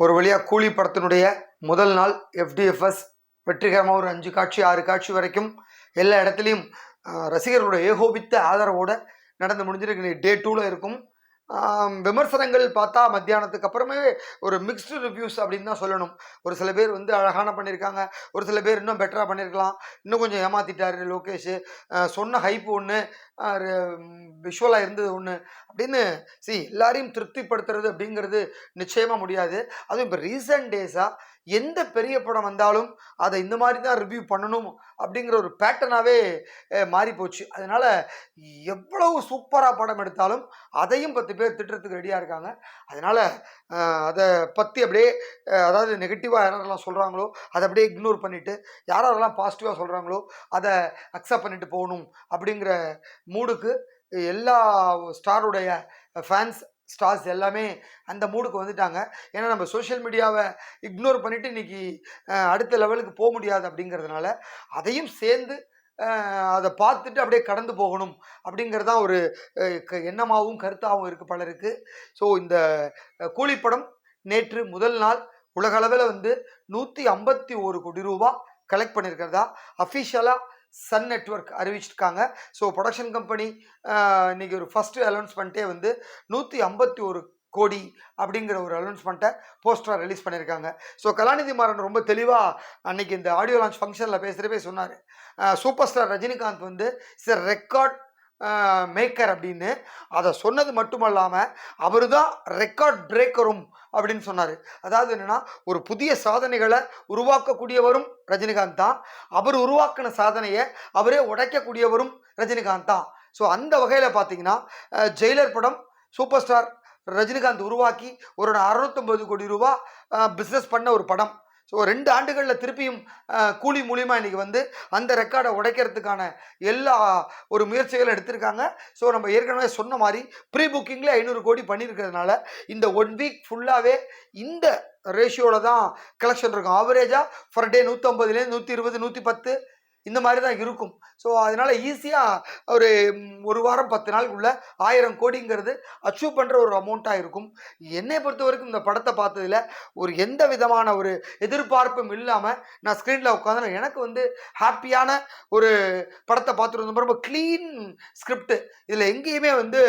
ஒரு வழியாக கூலி படத்தினுடைய முதல் நாள் எஃப்டிஎஃப்எஸ் வெற்றிகரமாக ஒரு அஞ்சு காட்சி ஆறு காட்சி வரைக்கும் எல்லா இடத்துலையும் ரசிகர்களுடைய ஏகோபித்த ஆதரவோடு நடந்து முடிஞ்சிருக்கு டே டூவில் இருக்கும். விமர்சனங்கள் பார்த்தா மத்தியானத்துக்கு அப்புறமே ஒரு மிக்ஸ்டு ரிவ்யூஸ் அப்படின்னு தான் சொல்லணும். ஒரு சில பேர் வந்து அழகான பண்ணியிருக்காங்க ஒரு சில பேர் இன்னும் பெட்டராக பண்ணியிருக்கலாம். இன்னும் கொஞ்சம் ஏமாத்திட்டாரு லோகேஷ். சொன்ன ஹைப் ஒன்று விஷுவலாக இருந்தது ஒன்று அப்படின்னு சி எல்லாரையும் திருப்திப்படுத்துறது அப்படிங்கிறது நிச்சயமாக முடியாது. அதுவும் இப்போ ரீசன்ட் டேஸாக எந்த பெரிய படம் வந்தாலும் அதை இந்த மாதிரி தான் ரிவ்யூ பண்ணணும் அப்படிங்கிற ஒரு பேட்டர்னாகவே மாறி போச்சு அதனால் எவ்வளவு சூப்பராக படம் எடுத்தாலும் அதையும் பத்து பேர் திட்டுறதுக்கு ரெடியாக இருக்காங்க. அதனால் அதை பற்றி அப்படியே அதாவது நெகட்டிவாக யாரெல்லாம் சொல்கிறாங்களோ அதை அப்படியே இக்னோர் பண்ணிவிட்டு யாரெல்லாம் பாசிட்டிவாக சொல்கிறாங்களோ அதை அக்செப்ட் பண்ணிட்டு போகணும் அப்படிங்கிற மூடுக்கு எல்லா ஸ்டாருடைய ஃபேன்ஸ் ஸ்டார்ஸ் எல்லாமே அந்த மூடுக்கு வந்துட்டாங்க. ஏன்னா நம்ம சோஷியல் மீடியாவை இக்னோர் பண்ணிவிட்டு இன்றைக்கி அடுத்த லெவலுக்கு போக முடியாது அப்படிங்கிறதுனால அதையும் சேர்ந்து அதை பார்த்துட்டு அப்படியே கடந்து போகணும் அப்படிங்கிறது தான் ஒரு க- எண்ணமாகவும் கருத்தாகவும் இருக்குது பலருக்கு ஸோ இந்த கூலிப்படம் நேற்று முதல் நாள் உலகளவில் வந்து நூற்றி ஐம்பத்தி ஒரு கோடி ரூபா கலெக்ட் பண்ணியிருக்கிறதா அஃபிஷியலாக சன் நெட்ஒர்க் அறிவிச்சிருக்காங்க. ஸோ ப்ரொடக்ஷன் கம்பெனி இன்னைக்கு ஒரு ஃபஸ்ட்டு அனௌன்ஸ்மெண்ட்டே வந்து நூற்றி ஐம்பத்தி ஒரு கோடி அப்படிங்கிற ஒரு அனௌன்ஸ்மெண்ட்டை போஸ்டராக ரிலீஸ் பண்ணியிருக்காங்க ஸோ கலாநிதி மாறன் ரொம்ப தெளிவாக அன்னைக்கு இந்த ஆடியோ லான்ச் ஃபங்க்ஷனில் பேசுகிறப்பே சொன்னார். சூப்பர் ஸ்டார் ரஜினிகாந்த் வந்து இஸ் ரெக்கார்ட் மேக்கர் அப்படின்னு. அதை சொன்னது மட்டுமல்லாமல் அவர் தான் ரெக்கார்ட் பிரேக்கரும் அப்படின்னு சொன்னார். அதாவது என்னென்னா ஒரு புதிய சாதனைகளை உருவாக்கக்கூடியவரும் ரஜினிகாந்த் தான். அவர் உருவாக்கின சாதனையை அவரே உடைக்கக்கூடியவரும் ரஜினிகாந்த் தான். ஸோ அந்த வகையில் பார்த்தீங்கன்னா ஜெயிலர் படம் சூப்பர் ஸ்டார் ரஜினிகாந்த் உருவாக்கி ஒரு அறுநூத்தொம்பது கோடி ரூபா பிஸ்னஸ் பண்ண ஒரு படம். ஸோ ரெண்டு ஆண்டுகளில் திருப்பியும் கூலி மூலியமாக இன்றைக்கி வந்து அந்த ரெக்கார்டை உடைக்கிறதுக்கான எல்லா ஒரு முயற்சிகளும் எடுத்திருக்காங்க. ஸோ நம்ம ஏற்கனவே சொன்ன மாதிரி ப்ரீ புக்கிங்கில் ஐநூறு கோடி பண்ணியிருக்கிறதுனால இந்த ஒன் வீக் ஃபுல்லாகவே இந்த ரேஷியோவில் தான் கலெக்ஷன் இருக்கும். ஆவரேஜாக ஃபர் டே நூற்றம்பதுலேருந்து நூற்றி இருபது நூற்றி பத்து இந்த மாதிரி தான் இருக்கும். ஸோ அதனால் ஈஸியாக ஒரு ஒரு வாரம் பத்து நாளுக்குள்ள ஆயிரம் கோடிங்கிறது அச்சீவ் பண்ணுற ஒரு அமௌண்ட்டாக இருக்கும். என்னை பொறுத்த வரைக்கும் இந்த படத்தை பார்த்ததில் ஒரு எந்த விதமான ஒரு எதிர்பார்ப்பும் இல்லாமல் நான் ஸ்க்ரீனில் உட்காந்து எனக்கு வந்து ஹாப்பியான ஒரு படத்தை பார்த்துட்டு ரொம்ப க்ளீன் ஸ்கிரிப்ட் இதில் எங்கேயுமே வந்து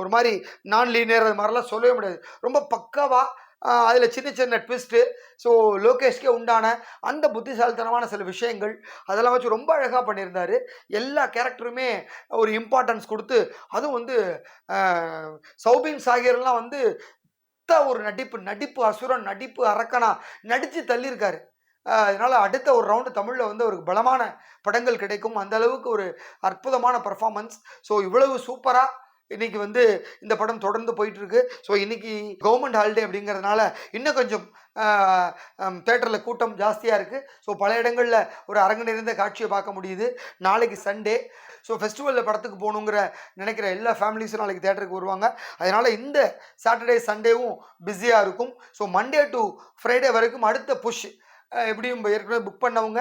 ஒரு மாதிரி நான் லீனியர் அது மாதிரிலாம் சொல்லவே முடியாது. ரொம்ப பக்காவாக அதில் சின்ன சின்ன ட்விஸ்ட்டு ஸோ லோகேஷ்கே உண்டான அந்த புத்திசாலித்தனமான சில விஷயங்கள் அதெல்லாம் வச்சு ரொம்ப அழகாக பண்ணியிருந்தார். எல்லா கேரக்டருமே ஒரு இம்பார்ட்டன்ஸ் கொடுத்து அதுவும் வந்து சௌபின் சாகிர்லாம் வந்து சுத்த ஒரு நடிப்பு நடிப்பு அசுரன் நடிப்பு அரக்கனா நடித்து தள்ளியிருக்காரு. அதனால் அடுத்த ஒரு ரவுண்டு தமிழில் வந்து அவருக்கு பலமான படங்கள் கிடைக்கும். அந்த அளவுக்கு ஒரு அற்புதமான பர்ஃபார்மன்ஸ் ஸோ இவ்வளவு சூப்பராக இன்னைக்கு வந்து இந்த படம் தொடர்ந்து போயிட்டு இருக்கு ஸோ இன்னைக்கு கவர்மெண்ட் ஹாலிடே அப்படிங்கிறதுனால இன்னும் கொஞ்சம் தேட்டரில் கூட்டம் ஜாஸ்தியாக இருக்குது ஸோ பல இடங்களில் ஒரு அரங்கு நிறைந்த காட்சியை பார்க்க முடியுது. நாளைக்கு சண்டே ஸோ ஃபெஸ்டிவலில் படத்துக்கு போகணுங்கிற நினைக்கிற எல்லா ஃபேமிலிஸும் நாளைக்கு தேட்டருக்கு வருவாங்க. அதனால் இந்த சாட்டர்டே சண்டேவும் பிஸியாக இருக்கும். ஸோ மண்டே டு ஃப்ரைடே வரைக்கும் அடுத்த புஷ் எப்படியும் ஏற்கனவே புக் பண்ணவங்க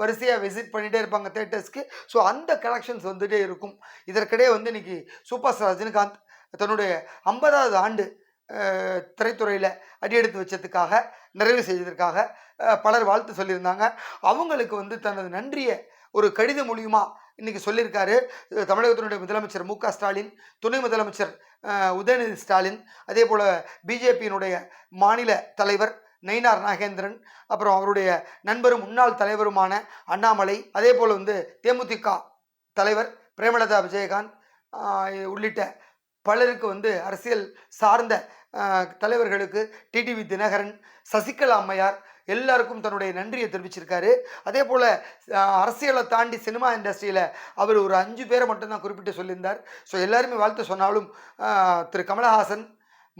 வரிசையாக விசிட் பண்ணிகிட்டே இருப்பாங்க தேட்டர்ஸ்க்கு ஸோ அந்த கலெக்ஷன்ஸ் வந்துகிட்டே இருக்கும். இதற்கிடையே வந்து இன்றைக்கி சூப்பர் ஸ்டார் ரஜினிகாந்த் தன்னுடைய ஐம்பதாவது ஆண்டு திரைத்துறையில் அடியெடுத்து வச்சதுக்காக நிறைவு செய்ததற்காக பலர் வாழ்த்து சொல்லியிருந்தாங்க. அவங்களுக்கு வந்து தனது நன்றியை ஒரு கடித மூலியமாக இன்றைக்கி சொல்லியிருக்காரு. தமிழகத்தினுடைய முதலமைச்சர் மு க ஸ்டாலின் துணை முதலமைச்சர் உதயநிதி ஸ்டாலின் அதே போல் பிஜேபியினுடைய மாநில தலைவர் நயினார் நாகேந்திரன் அப்புறம் அவருடைய நண்பரும் முன்னாள் தலைவருமான அண்ணாமலை அதே போல் வந்து தேமுதிக தலைவர் பிரேமலதா விஜயகாந்த் உள்ளிட்ட பலருக்கு வந்து அரசியல் சார்ந்த தலைவர்களுக்கு டிடிவி தினகரன் சசிகலா அம்மையார் எல்லாருக்கும் தன்னுடைய நன்றியை தெரிவிச்சிருக்காரு. அதே போல் அரசியலை தாண்டி சினிமா இண்டஸ்ட்ரியில் அவர் ஒரு அஞ்சு பேரை மட்டும்தான் குறிப்பிட்டு சொல்லியிருந்தார். ஸோ எல்லாருமே வாழ்த்து சொன்னாலும் திரு கமலஹாசன்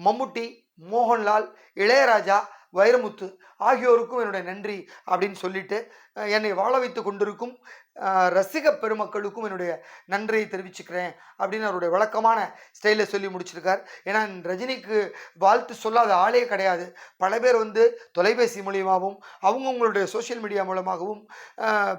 மம்முட்டி மோகன்லால் இளையராஜா வைரமுத்து ஆகியோருக்கும் என்னுடைய நன்றி அப்படின்னு சொல்லிட்டு என்னை வாழ வைத்து கொண்டிருக்கும் ரசிக பெருமக்களுக்கும் என்னுடைய நன்றியை தெரிவிச்சுக்கிறேன் அப்படின்னு அவருடைய வழக்கமான ஸ்டைலில் சொல்லி முடிச்சிருக்கார். ஏன்னா ரஜினிக்கு வாழ்த்து சொல்லாத ஆளே கிடையாது. பல பேர் வந்து தொலைபேசி மூலியமாகவும் அவங்கவுங்களுடைய சோஷியல் மீடியா மூலமாகவும்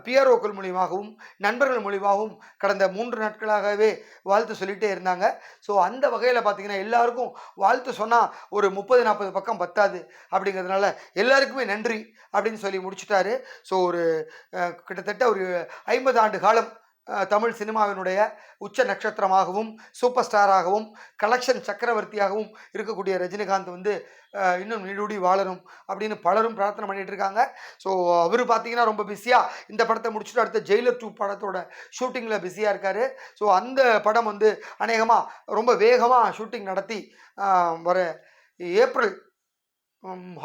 பிஆர்ஓக்கள் மூலியமாகவும் நண்பர்கள் மூலியமாகவும் கடந்த மூன்று நாட்களாகவே வாழ்த்து சொல்லிகிட்டே இருந்தாங்க. ஸோ அந்த வகையில் பார்த்தீங்கன்னா எல்லாருக்கும் வாழ்த்து சொன்னால் ஒரு முப்பது நாற்பது பக்கம் பத்தாது அப்படிங்கிறதுனால எல்லாருக்குமே நன்றி அப்படின்னு சொல்லி முடிச்சுட்டாரு. ஸோ ஒரு கிட்டத்தட்ட ஒரு ஐம்பது ஆண்டு காலம் தமிழ் சினிமாவினுடைய உச்ச நட்சத்திரமாகவும் சூப்பர் ஸ்டாராகவும் கலெக்ஷன் சக்கரவர்த்தியாகவும் இருக்கக்கூடிய ரஜினிகாந்த் வந்து இன்னும் நீடூடி வாழணும் அப்படின்னு பலரும் பிரார்த்தனை பண்ணிட்டு இருக்காங்க. ஸோ அவர் பார்த்தீங்கன்னா ரொம்ப பிஸியாக இந்த படத்தை முடிச்சுட்டு அடுத்த ஜெயிலர் டூ படத்தோட ஷூட்டிங்கில் பிஸியாக இருக்கார். ஸோ அந்த படம் வந்து அநேகமாக ரொம்ப வேகமாக ஷூட்டிங் நடத்தி வர ஏப்ரல்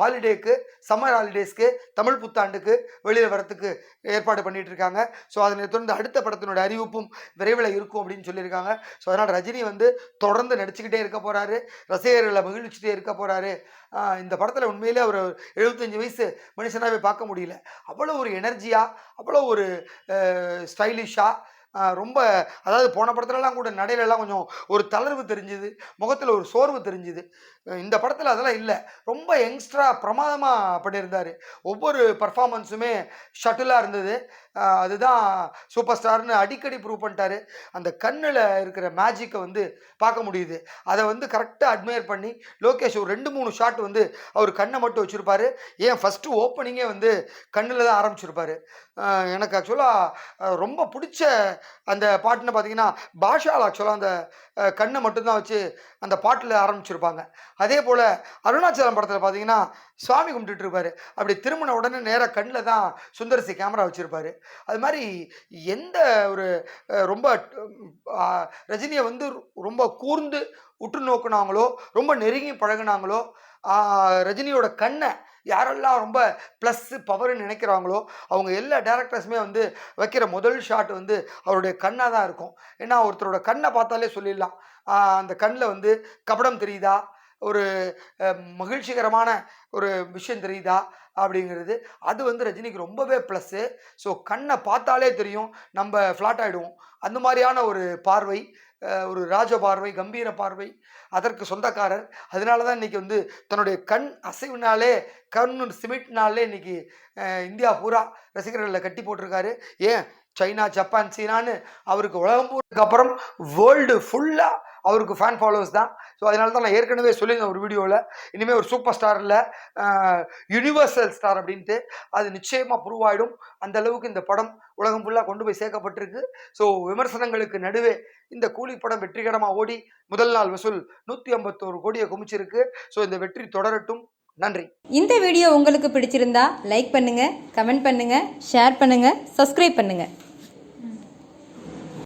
ஹாலிடேக்கு சம்மர் ஹாலிடேஸ்க்கு தமிழ் புத்தாண்டுக்கு வெளியில் வரத்துக்கு ஏற்பாடு பண்ணிட்டு இருக்காங்க. ஸோ அதனை தொடர்ந்து அடுத்த படத்தினுடைய அறிவிப்பும் விரைவில் இருக்கும் அப்படின்னு சொல்லியிருக்காங்க. ஸோ அதனால் ரஜினி வந்து தொடர்ந்து நடிச்சுக்கிட்டே இருக்க போகிறாரு ரசிகர்களை மகிழ்ச்சிட்டே இருக்க போகிறாரு இந்த படத்தில் உண்மையிலே அவர் எழுபத்தஞ்சு வயசு மனுஷனாகவே பார்க்க முடியல. அவ்வளோ ஒரு எனர்ஜியாக அவ்வளோ ஒரு ஸ்டைலிஷாக ரொம்ப அதாவது போன படத்துலலாம் கூட நடையிலலாம் கொஞ்சம் ஒரு தளர்வு தெரிஞ்சுது முகத்தில் ஒரு சோர்வு தெரிஞ்சுது. இந்த படத்தில் அதெல்லாம் இல்லை. ரொம்ப யங்ஸ்டரா பிரமாதமாக பண்ணியிருந்தார். ஒவ்வொரு பர்ஃபாமன்ஸுமே ஷட்டிலாக இருந்தது. அதுதான் சூப்பர் ஸ்டார்னு அடிக்கடி ப்ரூவ் பண்ணிட்டாரு. அந்த கண்ணில் இருக்கிற மேஜிக்கை வந்து பார்க்க முடியுது. அதை வந்து கரெக்டாக அட்மையர் பண்ணி லோகேஷ் ஒரு ரெண்டு மூணு ஷாட் வந்து அவர் கண்ணை மட்டும் வச்சுருப்பாரு. ஏன் ஃபஸ்ட்டு ஓப்பனிங்கே வந்து கண்ணில் தான் ஆரம்பிச்சிருப்பாரு எனக்கு ஆக்சுவலாக ரொம்ப பிடிச்ச அந்த பாட்டுன்னு பார்த்தீங்கன்னா பாஷால் ஆக்சுவலாக அந்த கண்ணை மட்டும்தான் வச்சு அந்த பாட்டில் ஆரம்பிச்சிருப்பாங்க. அதே போல் அருணாச்சலம் படத்தில் பார்த்தீங்கன்னா சுவாமி கும்பிட்டுட்டு இருப்பார். அப்படி திரும்பின உடனே நேராக கண்ணில் தான் சுந்தரசி கேமரா வச்சுருப்பாரு. அது மாதிரி எந்த ஒரு ரொம்ப ரஜினியை வந்து ரொம்ப கூர்ந்து உற்று நோக்குனாங்களோ ரொம்ப நெருங்கி பழகுனாங்களோ ரஜினியோட கண்ணை யாரெல்லாம் ரொம்ப ப்ளஸ்ஸு பவர்னு நினைக்கிறாங்களோ அவங்க எல்லா டேரக்டர்ஸுமே வந்து வைக்கிற முதல் ஷாட் வந்து அவருடைய கண்ணாக தான் இருக்கும். ஏன்னா ஒருத்தரோட கண்ணை பார்த்தாலே சொல்லிடலாம். அந்த கண்ணில் வந்து கபடம் தெரியுதா? ஒரு மகிழ்ச்சிகரமான ஒரு விஷயம் தெரியுதா? அப்படிங்கிறது. அது வந்து ரஜினிக்கு ரொம்பவே ப்ளஸ்ஸு ஸோ கண்ணை பார்த்தாலே தெரியும் நம்ம ஃப்ளாட் ஆகிடுவோம் அந்த மாதிரியான ஒரு பார்வை ஒரு ராஜ பார்வை கம்பீர பார்வை அதற்கு சொந்தக்காரர். அதனால தான் இன்றைக்கி வந்து தன்னுடைய கண் அசைவினாலே கண் சிமிட்னாலே இன்னைக்கு இந்தியா பூரா ரசிகர்களை கட்டி போட்டிருக்காரு. ஏன்? சைனா ஜப்பான் சீனான்னு அவருக்கு உலகம் பூருக்கு அப்புறம் வேர்ல்டு ஃபுல்லாக அவருக்கு ஃபேன் ஃபாலோவர்ஸ் தான். ஸோ அதனால தான் நான் ஏற்கனவே சொல்லியிருந்தேன் ஒரு வீடியோவில் இனிமேல் ஒரு சூப்பர் ஸ்டாரில் யூனிவர்சல் யுனிவர்சல் ஸ்டார் அப்படின்ட்டு. அது நிச்சயமாக ப்ரூவ் ஆகிடும் அந்த அளவுக்கு இந்த படம் உலகம் ஃபுல்லாக கொண்டு போய் சேர்க்கப்பட்டிருக்கு. ஸோ விமர்சனங்களுக்கு நடுவே இந்த கூலி படம் வெற்றிகரமாக ஓடி முதல் நாள் வசூல் நூற்றி ஐம்பத்தோரு கோடியை குமிச்சிருக்கு ஸோ இந்த வெற்றி தொடரட்டும். நன்றி. இந்த வீடியோ உங்களுக்கு பிடிச்சிருந்தா லைக் பண்ணுங்க கமெண்ட் பண்ணுங்க ஷேர் பண்ணுங்க சப்ஸ்கிரைப் பண்ணுங்க.